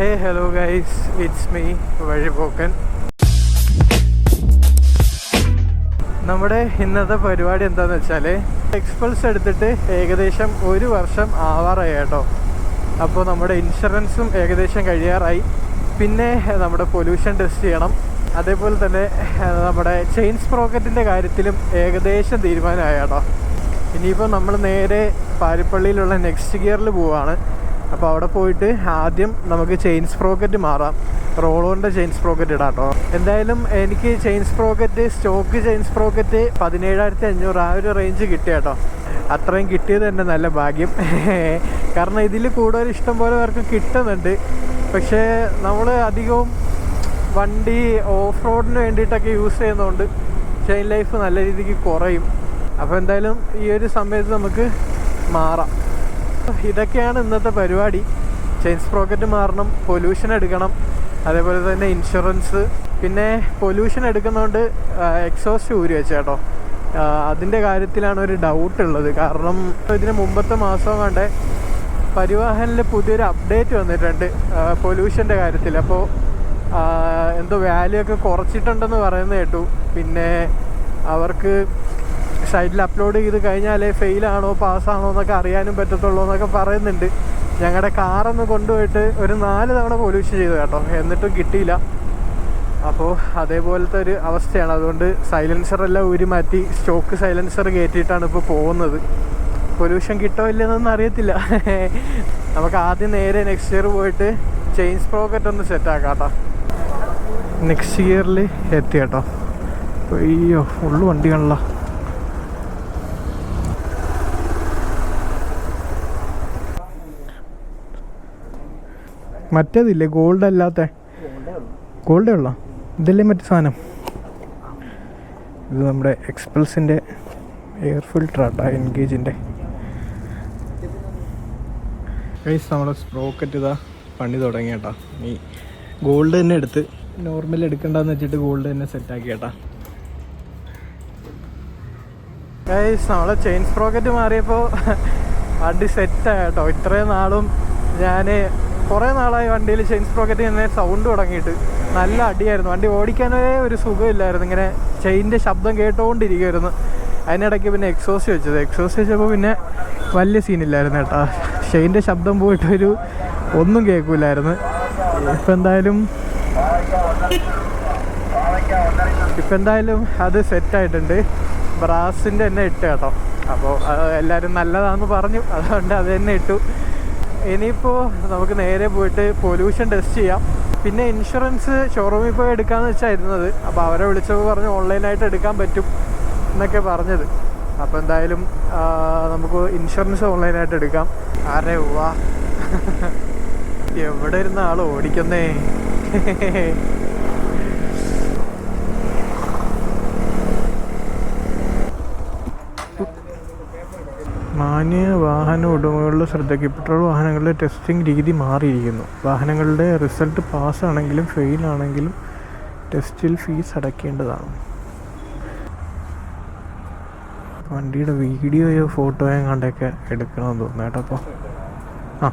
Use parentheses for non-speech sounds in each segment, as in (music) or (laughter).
Hey hello guys it's me Vazhipokkan. നമ്മുടെ ഇന്നത്തെ പരിപാടി എന്താന്ന് വെച്ചാൽ എക്സ്പൾസ് എടുത്തിട്ട് ഏകദേശം ഒരു വർഷം ആവാറായി കേട്ടോ. അപ്പോൾ നമ്മുടെ ഇൻഷുറൻസും ഏകദേശം കഴിയാറായി. പിന്നെ നമ്മുടെ പൊല്യൂഷൻ ടെസ്റ്റ് ചെയ്യണം. അതേപോലെ തന്നെ നമ്മുടെ ചെയിൻ സ്പ്രോക്കറ്റിന്റെ കാര്യത്തിലും ഏകദേശം തീരുമാനമായി കേട്ടോ. ഇനിയിപ്പോൾ നമ്മൾ നേരെ പാരിപ്പള്ളിയിലുള്ള നെക്സ്റ്റ് ഗിയറിൽ പോവാണ്. അപ്പോൾ അവിടെ പോയിട്ട് ആദ്യം നമുക്ക് ചെയിൻ സ്പ്രോക്കറ്റ് മാറാം. റോളോന്റെ ചെയിൻ സ്പ്രോക്കറ്റ് ഇടാം കേട്ടോ എന്തായാലും എനിക്ക് chain sprocket stock chain sprocket പതിനേഴായിരത്തി അഞ്ഞൂറ് ആ ഒരു റേഞ്ച് കിട്ടിയ കേട്ടോ അത്രയും കിട്ടിയത് തന്നെ നല്ല ഭാഗ്യം. (laughs) കാരണം ഇതിൽ കൂടുതൽ ഇഷ്ടം പോലെ പേർക്ക് കിട്ടുന്നുണ്ട്. പക്ഷേ നമ്മൾ അധികവും വണ്ടി ഓഫ് റോഡിന് വേണ്ടിയിട്ടൊക്കെ യൂസ് ചെയ്യുന്നതുകൊണ്ട് ചെയിൻ ലൈഫ് നല്ല രീതിക്ക് കുറയും. അപ്പോൾ എന്തായാലും ഈ ഒരു സമയത്ത് നമുക്ക് മാറാം. ഇതൊക്കെയാണ് ഇന്നത്തെ പരിപാടി. ചെയിൻ സ്പ്രോക്കറ്റ് മാറണം പൊല്യൂഷൻ എടുക്കണം അതേപോലെ തന്നെ ഇൻഷുറൻസ് പിന്നെ പൊല്യൂഷൻ എടുക്കുന്നതുകൊണ്ട് എക്സോസ്റ്റ് ഊരി വെച്ചേട്ടോ അതിന്റെ കാര്യത്തിലാണ് ഒരു ഡൗട്ട് ഉള്ളത്. കാരണം ഇതിന് മുമ്പത്തെ മാസം കണ്ട് പരിവാഹനിൽ പുതിയൊരു അപ്ഡേറ്റ് വന്നിട്ടുണ്ട് പൊല്യൂഷന്റെ കാര്യത്തിൽ അപ്പോൾ എന്തോ വാല്യൂ ഒക്കെ കുറച്ചിട്ടുണ്ടെന്ന് പറയുന്നത് കേട്ടു. പിന്നെ അവർക്ക് സൈറ്റിൽ അപ്ലോഡ് ചെയ്ത് കഴിഞ്ഞാലേ ഫെയിലാണോ പാസ്സാണോ എന്നൊക്കെ അറിയാനും പറ്റത്തുള്ളൂ എന്നൊക്കെ പറയുന്നുണ്ട്. ഞങ്ങളുടെ കാറൊന്ന് കൊണ്ടുപോയിട്ട് ഒരു നാല് തവണ പൊല്യൂഷൻ ചെയ്തു കേട്ടോ. എന്നിട്ടും കിട്ടിയില്ല. അപ്പോൾ അതേപോലത്തെ ഒരു അവസ്ഥയാണ്. അതുകൊണ്ട് സൈലൻസർ എല്ലാം ഊരി മാറ്റി സ്റ്റോക്ക് സൈലൻസർ കയറ്റിയിട്ടാണ് ഇപ്പോൾ പോകുന്നത്. പൊല്യൂഷൻ കിട്ടോ ഇല്ലെന്നൊന്നും അറിയത്തില്ല. (laughs) നമുക്ക് ആദ്യം നേരെ നെക്സ്റ്റ് ഇയർ പോയിട്ട് ചെയിൻ സ്പ്രോക്കറ്റ് ഒന്ന് സെറ്റ് കേട്ടോ. നെക്സ്റ്റ് ഇയറിൽ എത്തി കേട്ടോ. അയ്യോ ഫുള്ള് വണ്ടികളല്ല മറ്റേതില്ലേ? ഗോൾഡ് അല്ലാത്ത. ഗോൾഡേ ഉള്ളോ? ഇതല്ലേ മറ്റു സാധനം? ഇത് നമ്മുടെ എക്സ്പൾസിന്റെ എയർ ഫിൽട്ടർ ആട്ടോ എൻഗേജിന്റെ കൈസ് നമ്മുടെ സ്പ്രോക്കറ്റ് ഇതാ പണി തുടങ്ങി കേട്ടോ. ഈ ഗോൾഡ് തന്നെ എടുത്ത് നോർമൽ എടുക്കണ്ടെന്ന് വെച്ചിട്ട് ഗോൾഡ് തന്നെ സെറ്റാക്കി കേട്ടാ. കൈസ് നമ്മളെ ചെയിൻ സ്പ്രോക്കറ്റ് മാറിയപ്പോൾ അടി (laughs) സെറ്റായി കേട്ടോ. ഇത്രയും നാളും ഞാൻ കുറേ നാളായി വണ്ടിയിൽ ചെയിൻ സ്പ്രോക്കറ്റ് ഇങ്ങനെ സൗണ്ട് തുടങ്ങിയിട്ട്. നല്ല അടിയായിരുന്നു. വണ്ടി ഓടിക്കാനേ ഒരു സുഖമില്ലായിരുന്നു. ഇങ്ങനെ ചെയിന്റെ ശബ്ദം കേട്ടുകൊണ്ടിരിക്കുമായിരുന്നു അതിനിടയ്ക്ക് പിന്നെ എക്സോസ് വെച്ചത്. എക്സോസ് വെച്ചപ്പോൾ പിന്നെ വലിയ സീനില്ലായിരുന്നു കേട്ടോ. ചെയിന്റെ ശബ്ദം പോയിട്ട് ഒരു ഒന്നും കേൾക്കില്ലായിരുന്നു ഇപ്പം എന്തായാലും ഇപ്പം എന്തായാലും അത് സെറ്റായിട്ടുണ്ട് ബ്രാസിന്റെ തന്നെ ഇട്ട് കേട്ടോ. അപ്പോൾ എല്ലാവരും നല്ലതാണെന്ന് പറഞ്ഞു. അതുകൊണ്ട് അത് തന്നെ ഇട്ടു. ഇനിയിപ്പോൾ നമുക്ക് നേരെ പോയിട്ട് പൊല്യൂഷൻ ടെസ്റ്റ് ചെയ്യാം. പിന്നെ ഇൻഷുറൻസ് ഷോറൂമിൽ പോയി എടുക്കാമെന്ന് വെച്ചാൽ ഇരുന്നത്. അപ്പോൾ അവരെ വിളിച്ചപ്പോൾ പറഞ്ഞു ഓൺലൈനായിട്ട് എടുക്കാൻ പറ്റും എന്നൊക്കെ പറഞ്ഞത്. അപ്പോൾ എന്തായാലും നമുക്ക് ഇൻഷുറൻസ് ഓൺലൈനായിട്ട് എടുക്കാം. അരെ വാ എവിടെ ഇരുന്ന ആൾ ഓടിക്കുന്നേ. മാന്യ വാഹന ഉടമകളുടെ ശ്രദ്ധയ്ക്ക് പെട്രോൾ വാഹനങ്ങളുടെ ടെസ്റ്റിംഗ് രീതി മാറിയിരിക്കുന്നു. വാഹനങ്ങളുടെ റിസൾട്ട് പാസ്സാണെങ്കിലും ഫെയിൽ ആണെങ്കിലും ടെസ്റ്റിൽ ഫീസ് അടയ്ക്കേണ്ടതാണ്. വണ്ടിയുടെ വീഡിയോയോ ഫോട്ടോയോ കണ്ടൊക്കെ എടുക്കണമെന്ന് തോന്നുന്നു കേട്ടോ അപ്പോൾ. ആ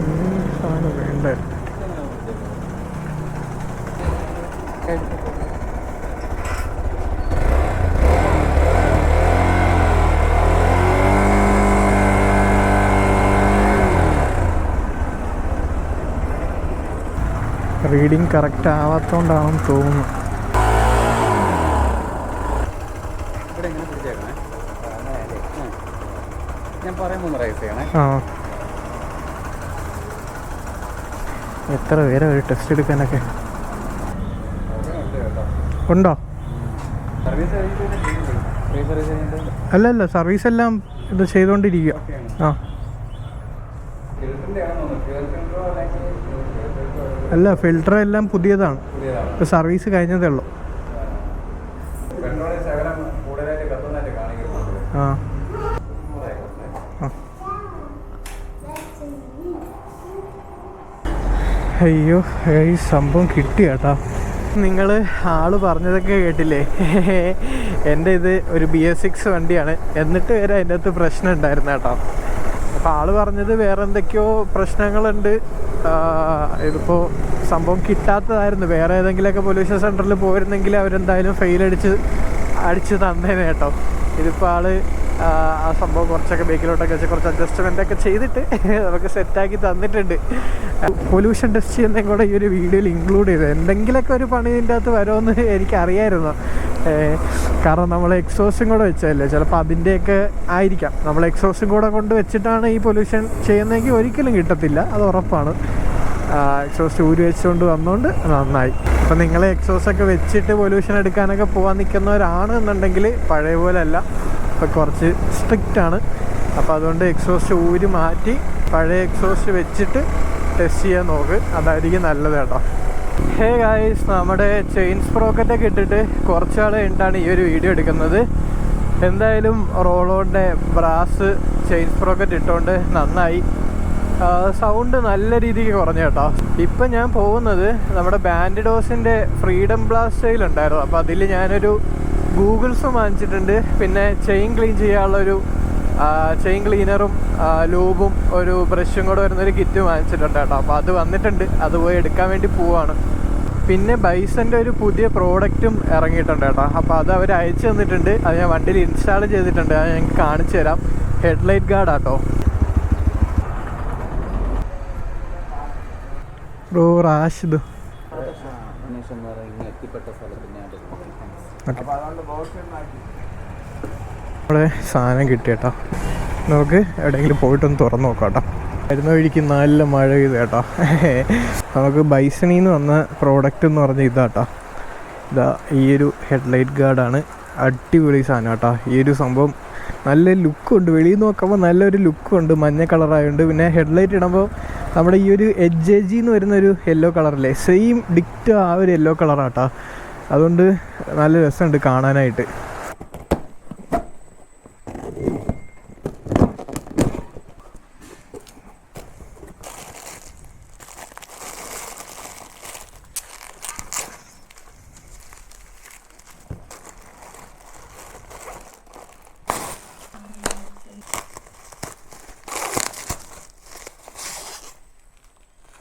ഉം, സാധനം വേണ്ടേ റീഡിങ് കറക്റ്റ് ആവാത്തോണ്ടാണെന്ന് തോന്നുന്നു. എത്ര പേരെ ഒരു ടെസ്റ്റ് എടുക്കാനൊക്കെ? ഉണ്ടോ? അല്ല അല്ല സർവീസ് എല്ലാം ഇത് ചെയ്തുകൊണ്ടിരിക്കുക ആ. അല്ല ഫിൽട്ടർ എല്ലാം പുതിയതാണ്. ഇപ്പോൾ സർവീസ് കഴിഞ്ഞതേ ഉള്ളൂ. ആ. അയ്യോ ഈ സംഭവം കിട്ടി കേട്ടാ. നിങ്ങൾ ആൾ പറഞ്ഞതൊക്കെ കേട്ടില്ലേ? എന്റെ ഇത് ഒരു ബി എസ് സിക്സ് വണ്ടിയാണ്. എന്നിട്ട് വരെ അതിന്റെ അകത്ത് പ്രശ്നം ഉണ്ടായിരുന്നു കേട്ടോ അപ്പോൾ ആൾ പറഞ്ഞത് വേറെ എന്തൊക്കെയോ പ്രശ്നങ്ങളുണ്ട്. ആ, ഇതിപ്പോ സംഭവം കിട്ടാത്തതായിരുന്നു. വേറെ ഏതെങ്കിലുമൊക്കെ പൊല്യൂഷൻ സെന്ററിൽ പോയിരുന്നെങ്കിൽ അവരെന്തായാലും ഫെയിൽ അടിച്ച് തന്നേനെ കേട്ടോ. ഇതിപ്പോൾ ആൾ ആ, സംഭവം കുറച്ചൊക്കെ ബേക്കിലോട്ടൊക്കെ വെച്ച് കുറച്ച് അഡ്ജസ്റ്റ്മെന്റ് ഒക്കെ ചെയ്തിട്ട് (laughs) നമുക്ക് സെറ്റാക്കി തന്നിട്ടുണ്ട്. പൊല്യൂഷൻ ടെസ്റ്റ് ചെയ്യുന്നതും കൂടെ ഈ ഒരു വീഡിയോയിൽ ഇൻക്ലൂഡ് ചെയ്ത് എന്തെങ്കിലുമൊക്കെ ഒരു പണി ഇതിന്റെ അകത്ത് വരുമെന്ന് എനിക്കറിയായിരുന്നു. കാരണം നമ്മൾ എക്സോസും കൂടെ വെച്ചതല്ലേ? ചിലപ്പോൾ അതിന്റെയൊക്കെ ആയിരിക്കാം. നമ്മൾ എക്സോസും കൂടെ കൊണ്ട് വെച്ചിട്ടാണ് ഈ പൊല്യൂഷൻ ചെയ്യുന്നതെങ്കിൽ ഒരിക്കലും കിട്ടത്തില്ല. അത് ഉറപ്പാണ്. എക്സോസ് ഊരി വെച്ചുകൊണ്ട് വന്നുകൊണ്ട് നന്നായി. അപ്പം നിങ്ങൾ എക്സോസൊക്കെ വെച്ചിട്ട് പൊല്യൂഷൻ എടുക്കാനൊക്കെ പോകാൻ നിൽക്കുന്നവരാണ് എന്നുണ്ടെങ്കിൽ പഴയ പോലെയല്ല ഇപ്പം കുറച്ച് സ്ട്രിക്റ്റ് ആണ്. അപ്പോൾ അതുകൊണ്ട് എക്സോസ് ഊരി മാറ്റി പഴയ എക്സോസ് വെച്ചിട്ട് ടെസ്റ്റ് ചെയ്യാൻ നോക്ക്. അതായിരിക്കും നല്ലത് കേട്ടോ. ഹേ ഗായ്സ് നമ്മുടെ ചെയിൻ സ്പ്രോക്കറ്റ് ഒക്കെ ഇട്ടിട്ട് കുറച്ചാൾ കഴിഞ്ഞിട്ടാണ് ഈ ഒരു വീഡിയോ എടുക്കുന്നത്. എന്തായാലും റോളോന്റെ ബ്രാസ് ചെയിൻ സ്പ്രോക്കറ്റ് ഇട്ടുകൊണ്ട് നന്നായി. സൗണ്ട് നല്ല രീതിക്ക് കുറഞ്ഞു കേട്ടോ. ഇപ്പം ഞാൻ പോകുന്നത് നമ്മുടെ ബാൻഡിഡോസിന്റെ ഫ്രീഡം ബ്ലാസ്റ്റ് സെയിൽ ഉണ്ടായിരുന്നു. അപ്പോൾ അതിൽ ഞാനൊരു ഗൂഗിൾസും വാങ്ങിച്ചിട്ടുണ്ട്. പിന്നെ ചെയിൻ ക്ലീൻ ചെയ്യാനുള്ളൊരു ചെയിൻ ക്ലീനറും ലൂബും ഒരു ബ്രഷും കൂടെ വരുന്നൊരു കിറ്റ് വാങ്ങിച്ചിട്ടുണ്ട് കേട്ടോ അപ്പോൾ അത് വന്നിട്ടുണ്ട് അത് പോയി എടുക്കാൻ വേണ്ടി പോവാണ് പിന്നെ ബൈസന്റെ ഒരു പുതിയ പ്രോഡക്റ്റും ഇറങ്ങിയിട്ടുണ്ട് കേട്ടോ അപ്പോൾ അത് അവർ അയച്ചു തന്നിട്ടുണ്ട് അത് ഞാൻ വണ്ടിയിൽ ഇൻസ്റ്റാൾ ചെയ്തിട്ടുണ്ട് അത് ഞങ്ങൾക്ക് കാണിച്ചു തരാം headlight guard auto bro Rashid okay നമ്മുടെ സാധനം കിട്ടി കേട്ടോ നമുക്ക് എവിടെയെങ്കിലും പോയിട്ടൊന്ന് തുറന്നു നോക്കാം വരുന്ന വഴിക്ക് നല്ല മഴ ചെയ്ത് കേട്ടോ നമുക്ക് ബൈസണിന്ന് വന്ന പ്രോഡക്റ്റ് എന്ന് പറഞ്ഞ ഇതാട്ടോ. ഇതാ ഈ ഒരു ഹെഡ്ലൈറ്റ് ഗാർഡാണ് അടിപൊളി സാധനം കേട്ടോ ഈ ഒരു സംഭവം നല്ല ലുക്കുണ്ട് വെളിയിൽ നോക്കുമ്പോൾ നല്ലൊരു ലുക്കുണ്ട് മഞ്ഞ കളറായതുകൊണ്ട് പിന്നെ ഹെഡ്ലൈറ്റ് ഇടുമ്പോൾ നമ്മുടെ ഈ ഒരു എച്ച് എ ജി എന്ന് വരുന്ന ഒരു യെല്ലോ കളറല്ലേ സെയിം ഡിക്റ്റ് ആ ഒരു യെല്ലോ കളറാട്ടോ അതുകൊണ്ട് നല്ല രസമുണ്ട് കാണാനായിട്ട്.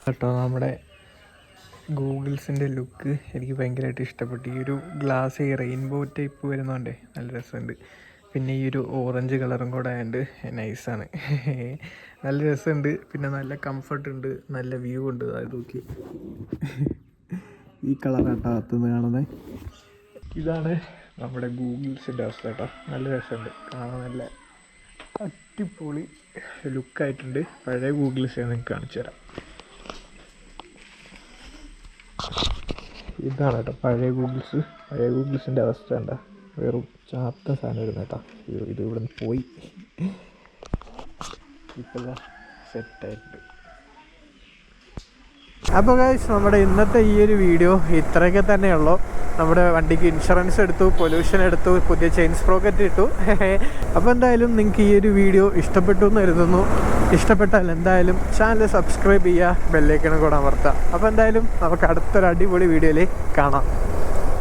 കേട്ടോ നമ്മുടെ ഗൂഗിൾസിന്റെ ലുക്ക് എനിക്ക് ഭയങ്കരമായിട്ട് ഇഷ്ടപ്പെട്ടു. ഈ ഒരു ഗ്ലാസ് ഈ റെയിൻബോ ടൈപ്പ് വരുന്നതുകൊണ്ടേ നല്ല രസമുണ്ട്. പിന്നെ ഈ ഒരു ഓറഞ്ച് കളറും കൂടെ ആയതുകൊണ്ട് നൈസാണ്. നല്ല രസമുണ്ട് പിന്നെ നല്ല കംഫർട്ട് ഉണ്ട് നല്ല വ്യൂ ഉണ്ട്. അത് നോക്കി. ഈ കളറാട്ടോ അത് കാണുന്നത് ഇതാണ് നമ്മുടെ ഗൂഗിൾസിന്റെ അവസ്ഥ കേട്ടോ. നല്ല രസമുണ്ട് കാണാൻ നല്ല അടിപൊളി ലുക്കായിട്ടുണ്ട്. പഴയ ഗൂഗിൾസ് ഞാൻ നിങ്ങൾക്ക് കാണിച്ചു തരാം ഇതാണ് കേട്ടോ. പഴയ ഗൂഗിൾസ് പഴയ ഗൂഗിൾസിന്റെ അവസ്ഥ എന്താ? വെറും ചാത്ത സാധനം വരുന്ന കേട്ടോ. ഇത് ഇവിടെ നിന്ന് പോയി. ഇപ്പോൾ സെറ്റായിട്ടുണ്ട് അപ്പോൾ ഗൈസ് നമ്മുടെ ഇന്നത്തെ ഈ ഒരു വീഡിയോ ഇത്രയൊക്കെ തന്നെയുള്ളൂ നമ്മുടെ വണ്ടിക്ക് ഇൻഷുറൻസ് എടുത്തു പൊല്യൂഷൻ എടുത്തു പുതിയ ചെയിൻ സ്പ്രോക്കറ്റ് ഇട്ടു. (laughs) അപ്പോൾ എന്തായാലും നിങ്ങൾക്ക് ഈ ഒരു വീഡിയോ ഇഷ്ടപ്പെട്ടു എന്ന് കരുതുന്നു. ഇഷ്ടപ്പെട്ടാൽ എന്തായാലും ചാനൽ സബ്സ്ക്രൈബ് ചെയ്യുക ബെല്ലേക്കണം കൂടെ അമർത്തുക. അപ്പോൾ എന്തായാലും നമുക്ക് അടുത്തൊരു അടിപൊളി വീഡിയോയിൽ കാണാം.